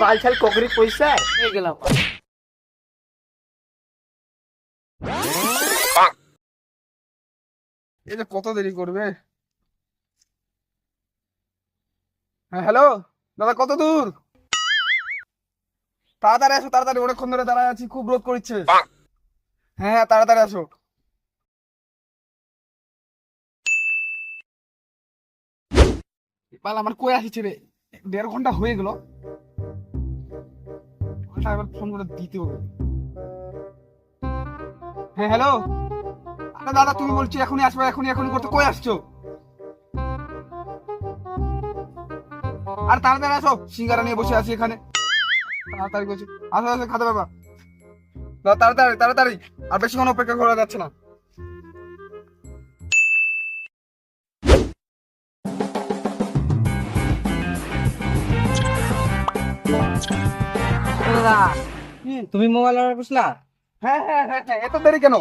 বাল ছাল ককরি পয়সা? হয়ে গেলাম। এই যে কত দেরি করবে? হ্যাঁ হ্যালো? দাদা কত দূর? তাড়াতাড়ি আসো তাড়াতাড়ি অনেকক্ষণ ধরে দাঁড়ায় আছি খুব রোদ করছে হ্যাঁ হ্যাঁ তাড়াতাড়ি আসো। পাল আমার কই আসছে রে, দেড় ঘণ্টা হয়ে গেল। এবার ফোন করে দিতে হবে। হ্যাঁ হ্যালো? আরে দাদা, তুমি বলছি এখনই আসবে, এখনই এখনই করতে। কই আসছো? আর তাড়াতাড়ি আসো, সিঙ্গারা নিয়ে বসে আছি এখানে। তাড়াতাড়ি করছি আসো আসো খাতে বাবা। তাড়াতাড়ি তাড়াতাড়ি। আর বেশিক্ষণ অপেক্ষা করা যাচ্ছে না। দাদা। তুমি মোবাইল অর্ডার করছিলা? হ্যাঁ হ্যাঁ হ্যাঁ হ্যাঁ এত দেরি কেন?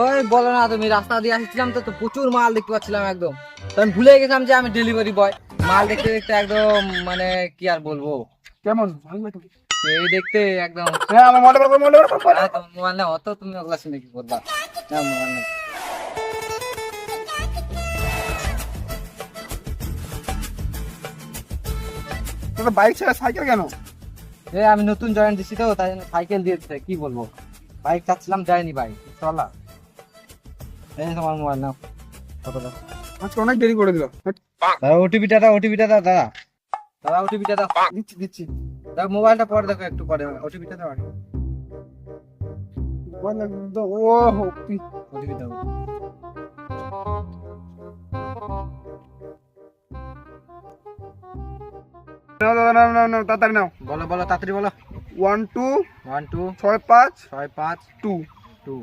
ওই বলো না তুমি রাস্তা দিয়ে আসছিলাম তো তো প্রচুর মাল দেখতে পাচ্ছিলাম একদম। তো ভুলে গেছিলাম যে আমি ডেলিভারি বয় মাল দেখতে দেখতে একদম মানে কি আর বলব? কেমন? ভালো লাগে তো? এই দেখতে একদম। হ্যাঁ আমার মনে পড়বে মনে পড়বে মোবাইল না অত তুমি ওগুলা শুনে কি করবা? না মোবাইল নেই বাইক ছেড়ে সাইকেল কেন? এ আমি নতুন জয়েন দিছি তো তাই জন্য সাইকেল দিয়েছে কি বলব? বাইক চাচ্ছিলাম যায়নি ভাই চলা। এই তোমার মোবাইল নাও। কতটা আজকে অনেক দেরি করে দিল। দাদা ওটিপিটা দাও ওটিপিটা দাও দাদা। দাদা ওটিপিটা দাও। দিচ্ছি দিচ্ছি। দাও মোবাইলটা পরে দেখো একটু পরে। ওটিপিটা দাও আগে। ও হো ওটিপি দাও। নাও দাদা নাও নাও নাও তাড়াতাড়ি নাও। বলো বলো তাড়াতাড়ি বলো। ওয়ান টু ওয়ান টু ছয় পাঁচ ছয় পাঁচ টু টু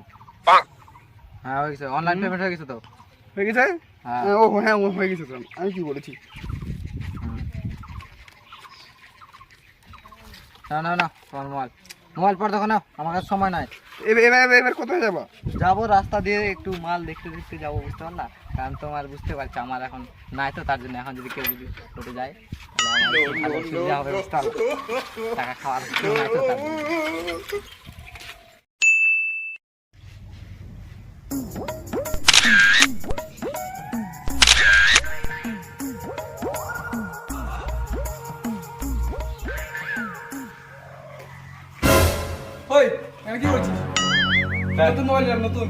হ্যাঁ হয়ে গেছে। অনলাইন পেমেন্ট হয়ে গেছে তো? হয়ে গেছে? হ্যাঁ। হ্যাঁ, ও হ্যাঁ ও হয়ে গেছে তো। আমি কি বলেছি? না না না তোমার মোবাইল। মোবাইল পর দেখো না আমার কাছে সময় নাই। এবার এবার এবার- এবার কোথায় যাব? যাব রাস্তা দিয়ে একটু মাল দেখতে দেখতে যাব বুঝতে পারলা? কারণ তোমার বুঝতে পারছ আমার এখন নাই তো তার জন্য এখন যদি কেউ যদি টোটো যায় তাহলে আমার সুবিধা হবে বুঝতে পারলা? টাকা খাওয়ার নাই তো তার ওই কি বলছিস নতুন মোবাইল নিলাম নতুন।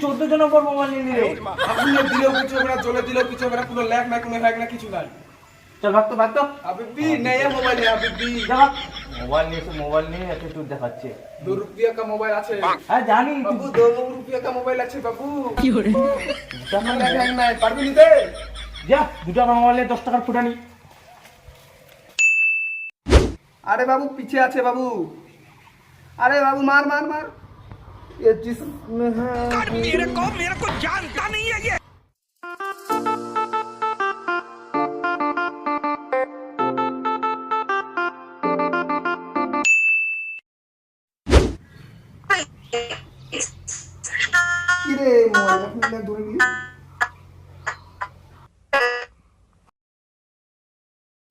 চোদ্দ পর মোবাইল জলে কিছু নাই চল মোবাইল নিয়ে মোবাইল আছে। বাবু কি যা দুটা মোবাইল নিয়ে ফুটানি। আরে বাবু পিছে আছে বাবু। আরে বাবু মার মার মার। ये जिसमें है मेरे को मेरे को जानता नहीं है ये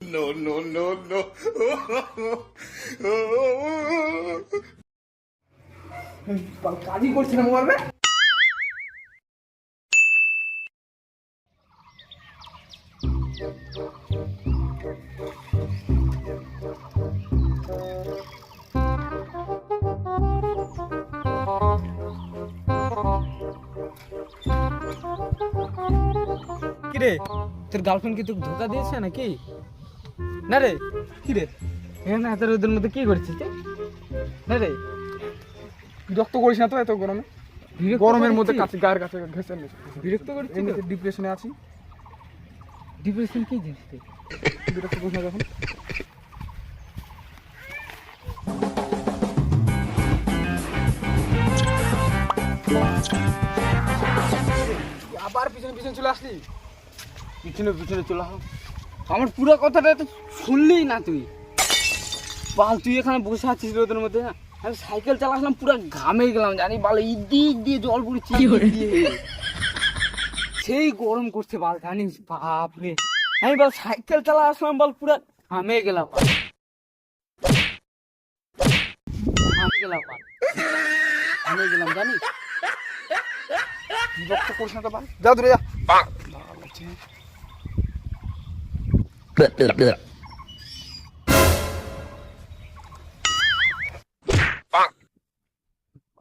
No, no, no, no. কাজই করছে না তোর গার্লফ্রেন্ড কি তোকে ধোকা দিয়েছে নাকি? না রে কি রে হ্যাঁ না তোর ওদের মধ্যে কি করছিস না রে বিরক্ত করিস না তো এত গরমে? গরমের মধ্যে? কাছে গায়ের কাছে ঘেসে বিরক্ত করছিস এমনিতে ডিপ্রেশনে আছি। ডিপ্রেশন কি জিনিস তুই বিরক্ত করিস না যখন। আবার পিছনে পিছনে চলে আসলি? পিছনে পিছনে চলে আস। আমার পুরো কথাটা তো শুনলি না তুই? পাল তুই এখানে বসে আছিস রোদের মধ্যে না আমি সাইকেল চালালাম পুরো ঘামে গেলাম জানি বাল এই দিক দিয়ে জল পড়ছে দিয়ে। সেই গরম করছে বাল জানিস বাপ রে আমি বল সাইকেল চালা আসলাম বল পুরো ঘামে গেলাম থামে গেলাম থামে গেলাম জানি বিরক্ত করিস না তো ভাই যা দূরে যা।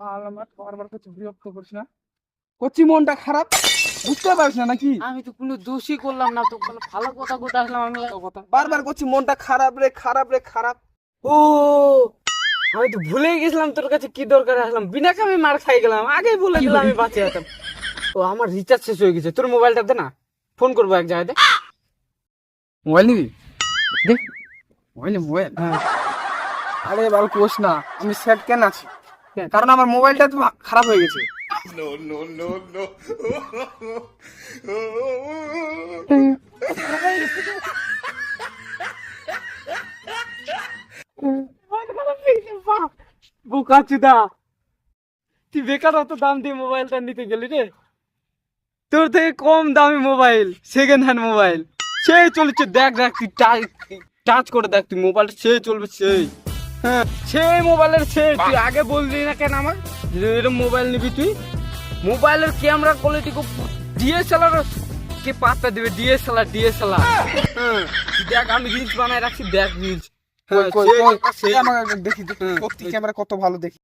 আলামাত বারবার করছে বিরক্ত করিস না? করছি মনটা খারাপ? বুঝতে পারিস না নাকি? আমি তো কোনো দোষই করলাম না তো বলে ভালো কথা কথা আসলাম আমি কথা। বারবার করছি মনটা খারাপ রে খারাপ রে খারাপ। ও আমি তো ভুলেই গেছিলাম তোর কাছে কি দরকার আসলাম। বিনা কামে মার খাই গেলাম আগেই বলে দিলাম আমি বাঁচে যেতাম ও আমার রিচার্জ শেষ হয়ে গেছে তোর মোবাইলটা দে না ফোন করব এক জায়গায় মোবাইল নিবি? দে। Mobile mobile. হ্যাঁ। আরে বাল কোষ না আমি সেট কেন আছি? কারণ আমার মোবাইলটা তো খারাপ হয়ে গেছে। বোকা চুদা তুই বেকার অত দাম দিয়ে মোবাইলটা নিতে গেলি রে? তোর থেকে কম দামি মোবাইল সেকেন্ড হ্যান্ড মোবাইল। সেই চলেছে দেখ দেখ তুই টাচ করে দেখ তুই মোবাইলটা সেই চলবে সেই। হ্যাঁ সেই মোবাইলের সেই তুই আগে বললি না কেন আমার? যে এরকম মোবাইল নিবি তুই? মোবাইলের ক্যামেরা কোয়ালিটি খুব ডিএসএলআর কে পাত্তা দিবে? ডিএসএলআর ডিএসএলআর হ্যাঁ দেখ আমি রিলস বানায় রাখছি দেখ রিলস আমাকে দেখি ক্যামেরা কত ভালো দেখি।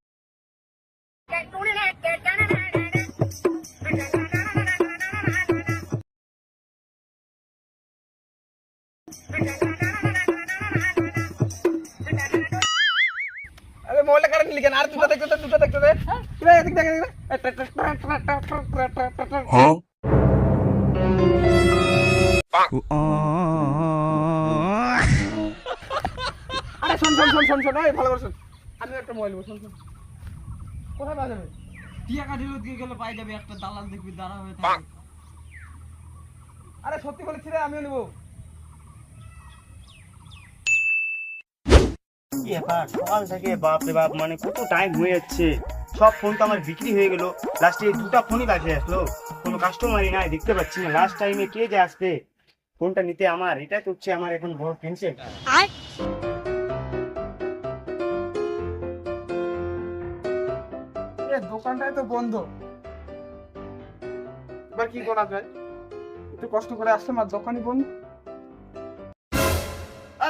আরে মোবাইলটা কারণ নিলি কেন আর দুটো দেখতে দুটো দেখতে দে কিরে এদিক দেখ আরে শোন শোন শোন শোন শোন ভালো করে শোন আমি একটা মোবাইল নেব শোন শোন কোথায় পাওয়া যাবে টিয়া কাঠির দিকে গেলে পাই যাবে একটা দালাল দেখবি দাঁড়া হয়ে আরে সত্যি বলেছি রে আমিও নেব কি ব্যাপার? সকাল থেকে বাপ রে বাপ মানে কত টাইম হয়ে যাচ্ছে। সব ফোন তো আমার বিক্রি হয়ে গেল। লাস্টে দুটো ফোনই বাকি আসলো। কোনো কাস্টমারই নাই দেখতে পাচ্ছি না। লাস্ট টাইমে কে যে আসবে? ফোনটা নিতে আমার। এটা তো হচ্ছে আমার এখন বড় টেনশন দোকানটাই তো বন্ধ। এবার কি করা যায়? একটু কষ্ট করে আসলাম আর দোকানই বন্ধ।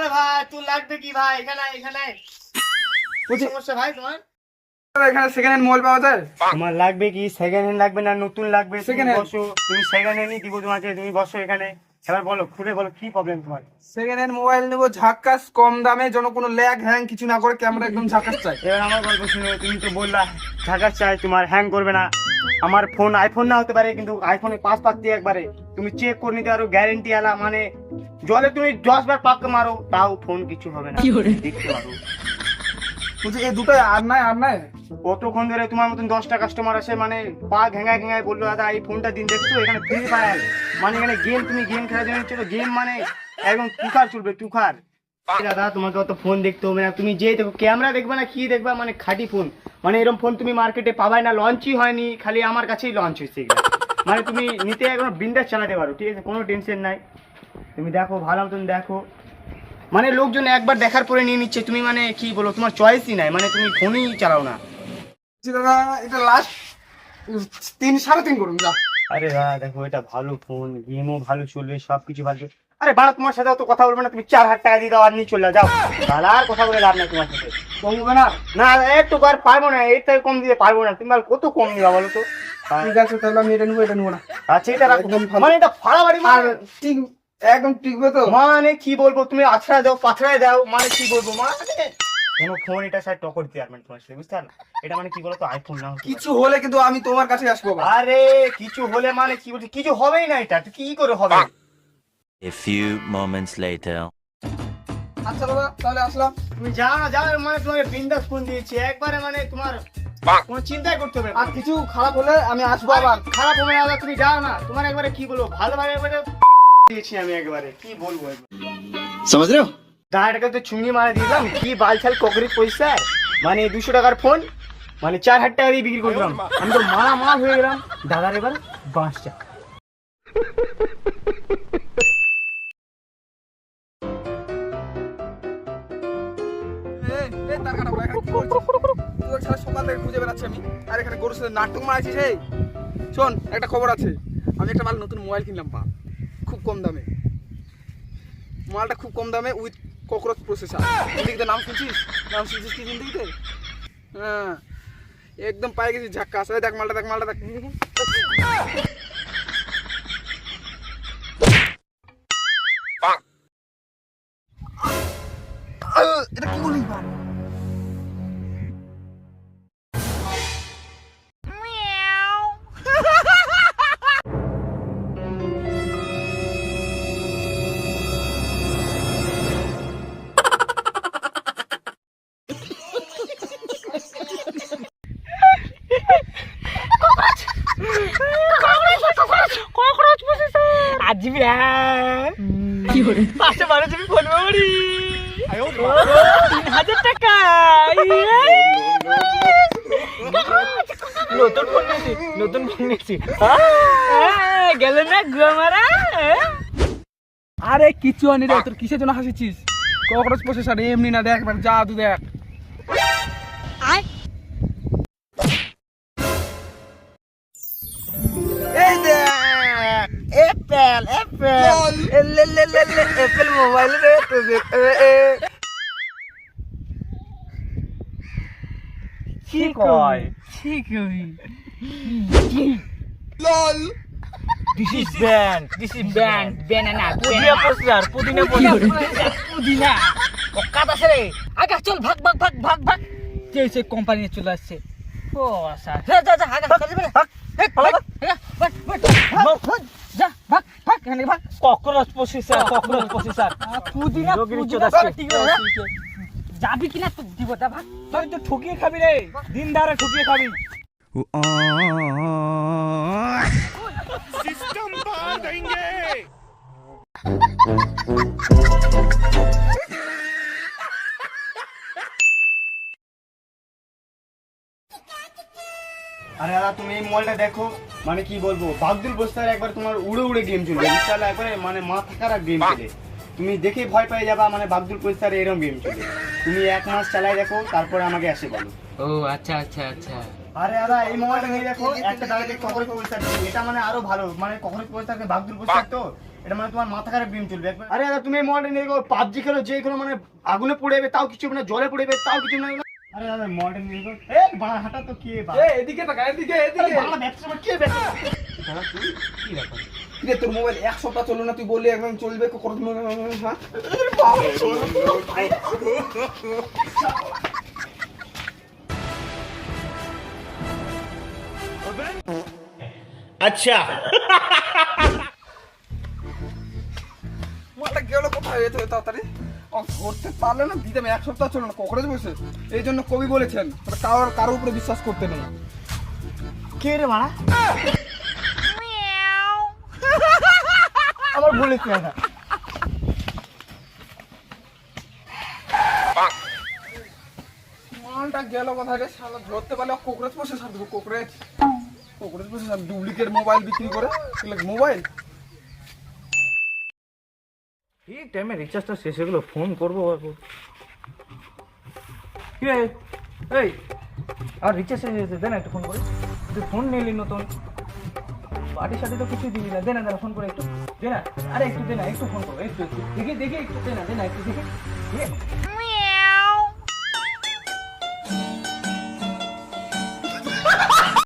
আরে ভাই তোর লাগবে কি ভাই? এখানে এখানে সমস্যা ভাই তোমার? এখানে সেকেন্ড হ্যান্ড মোবাইল পাওয়া যায়? আমার লাগবে কি? সেকেন্ড হ্যান্ড লাগবে না? নতুন লাগবে? hand। বসো। তুমি সেকেন্ড হ্যান্ডই দিব তোমাকে। তুমি বসো এখানে। এবার বলো খুলে বলো কি প্রবলেম তোমার? সেকেন্ড হ্যান্ড মোবাইল নেব ঝাক্কাস কম দামে যেন কোনো ল্যাগ হ্যাং কিছু না করে ক্যামেরা একদম ঝাক্কাস চাই। এবার আমার গল্প শুনে তুমি তো বললা ঢাকা চাই তোমার হ্যাং করবে না। আমার ফোন আইফোন না হতে পারে কিন্তু আইফোনে পাঁচ পাক দিয়ে একবারে। তুমি চেক করে নিতে পারো গ্যারেন্টি আলা মানে জলে তুমি দশ বার পাক মারো তাও ফোন কিছু হবে না। দেখতে পারো। বলছি এই দুটোই আর নাই আর নাই? কতক্ষণ ধরে তোমার মতন দশটা কাস্টমার আসে? মানে পা ঘেঙায় ঘেঙায় বলল, দাদা, এই ফোনটা দিন, দেখছ? এখানে ফ্রি ফায়ার মানে এখানে গেম তুমি গেম খেলার জন্য চলো গেম মানে একদম তুখার চলবে, তুখার। দাদা, তোমাকে অত ফোন দেখতে হবে না। তুমি যে দেখো ক্যামেরা দেখবে না, কি দেখবা? মানে খাঁটি ফোন মানে এরকম ফোন তুমি মার্কেটে পাবাই না লঞ্চই হয়নি, খালি আমার কাছেই লঞ্চ হয়েছে মানে তুমি নিতে একদম বিন্দাস চালাতে পারো, ঠিক আছে? কোনো টেনশন নাই। তুমি দেখো, ভালো মতন দেখো। মানে লোকজন একবার দেখার পরে নিয়ে নিচ্ছে। তুমি মানে কি বলো, তোমার চয়েসই নাই। মানে তুমি ফোনই চালাও না। দাদা এটা লাস্ট তিন সাড়ে তিন করুন যা আরে দাদা দেখো এটা ভালো ফোন গেমও ভালো চলবে সবকিছু ভালো আরে বাড়া তোমার সাথে অত কথা বলবে না তুমি চার হাজার টাকা দিয়ে দাও আর নিয়ে চলে যাও। তাহলে আর কথা বলে লাভ নাই তোমার সাথে। কমবে না? না একটু আর পারব না এর থেকে কম দিতে পারব না। তুমি বল কত কম দিবা বলো তো। ঠিক আছে তাহলে আমি এটা নেব এটা নেব না। আচ্ছা এটা রাখো। মানে এটা মানে? ঠিক একদম টিকবে তো? মানে কি বলব তুমি আছড়া দাও পাথরায় দাও মানে কি বলব মানে? কোনো ফোন এটা স্যার টক্কর দিতে পারবেন তোমার সাথে বুঝতে পারলে? এটা মানে কি বলতো আইফোন না কিছু হলে কিন্তু আমি তোমার কাছে আসব আরে কিছু হলে মানে কি বলছি কিছু হবেই না এটা কি করে হবে? A few moments later. আচ্ছা দাদা তাহলে আসলাম। তুমি যাও না যা মানে তোমাকে বিন্দাস ফোন দিয়েছি একবারে মানে তোমার কোনো চিন্তাই করতে হবে আর কিছু খারাপ হলে আমি আসব আবার। খারাপ হবে আবার তুমি যাও না তোমার একবারে কি বলব ভালোভাবে একবারে দিয়েছি আমি একবারে কি বলব একবার রে দাঁড়াটাকে তো চুঙ্গি মারা দিলাম, কি বাল ছাল ককরির পয়সা? মানে দুশো টাকার ফোন মানে চার হাজার টাকা দিয়ে বিক্রি করলাম। আমি তো মারা মারা হয়ে গেলাম। দাদার এবার বাঁশ চা। সকাল থেকে খুঁজে বেড়াচ্ছি আমি। আর এখানে গরুর নাটক মারাচ্ছি সেই শোন, একটা খবর আছে। আমি একটা ভালো নতুন মোবাইল কিনলাম, পা। খুব কম দামে। মালটা খুব কম দামে, উইথ ককরোচ প্রসেসার জিন্দিগিতে নাম শুনছিস? নাম শুনছিস কি জিন্দিগিতে হ্যাঁ। একদম পায়ে গেছি, ঝাক্কা আসলে দেখ মালটা দেখ মালটা, দেখ। এটা কি করলি হাজার টাকা। ইয়ে। নতুন ফোন নিয়েছি নতুন ফোন নিয়েছি। গেল না গুয়া মারা আরে কিচ্ছু আনি রে তোর কিসের জন্য হাসিছিস? ককরোচ প্রসেসর এমনি না দেখ যা তুই দেখ। এই দেখ অ্যাপেল অ্যাপেল লে লে লে লে অ্যাপেল মোবাইল রে তো কি কয়? কি কই lol this is band this is band banana পুদিনা পোস্টার পুদিনা পোস্টার পুদিনা ও কাটা রে আগা চল ভাগ ভাগ ভাগ ভাগ ভাগ। যে সে কোম্পানি চলে আসছে? ও আশা যা যা যা আগা চল বেরে ভাগ ভাগ ভাগ ভাগ ভাগ ভাগ। যা ভাগ ভাগ এখানে ভাগ। ককরোচ প্রসেসর ককরোচ প্রসেসর পুদিনা পুদিনা যাবি কিনা তো দিব দা ভাগ। তুই তো ঠকিয়ে খাবি রে দিন দারে ঠকিয়ে খাবি। আরে দাদা তুমি এই মোবাইলটা দেখো মানে কি বলব বাগদুল বস্তার একবার তোমার উড়ে উড়ে গেম চলবে। ইনশাআল্লাহ একবারে মানে মাথা খারাপ গেম চলে তুমি দেখে ভয় পেয়ে যাবা মানে বাগদুল বস্তার এরকম গেম চলে তুমি এক মাস চালাই দেখো তারপরে আমাকে এসে বলো। ও আচ্ছা আচ্ছা আচ্ছা। আরে দাদা এই মোবাইলটা নিয়ে দেখো একটা দাদাকে কখনোই পয়সা দিচ্ছি এটা মানে আরও ভালো মানে কখনোই পয়সা বাগদুল বস্তার তো এটা মানে তোমার মাথা খারাপ গেম চলবে। আরে দাদা তুমি এই মোবাইলটা নিয়ে দেখো পাবজি খেলো যে কোনো মানে আগুনে পড়ে যাবে তাও কিছু মানে জলে পড়ে যাবে তাও কিছু না। আরে দাদা মোবাইলটা নিয়ে দেখো। এ বাড়া হাঁটা তো কে বা? এদিকে টাকা এদিকে এদিকে। বাংলা ব্যবসা কে ব্যবসা দাদা তুই কি ব্যাপার? কিরে তোর মোবাইল এক সপ্তাহ চলল না তুই বললি একদম চলবে হ্যাঁ? মালটা গেল কোথায়? এত তাড়াতাড়ি। ও ধরতে পারলে না দিতাম এক সপ্তাহ চলো না ককরোচ বসে? এই জন্য কবি বলেছেন কারোর কারোর উপরে বিশ্বাস করতে নেই। কে রে মারা? আমার দাদা মালটা গেল কোথায় রে? শালা ধরতে পারলে কোকরেজ বসে সার দেবো কোকরেজ কোকরেজ বসে সার ডুপ্লিকেট মোবাইল বিক্রি করে। মোবাইল? এই টাইমে রিচার্জটা শেষ হয়ে গেলো? ফোন করব কি এই আর রিচার্জ শেষ হয়েছে দে না একটু ফোন করে। তুই ফোন নিলি নতুন। পার্টি সাথে তো কিছুই দিবি না। দে না দে না ফোন করে একটু। দে না আরে একটু দে না একটু ফোন করো, একটু দেখি দেখি, একটু দে না দে না একটু দেখি।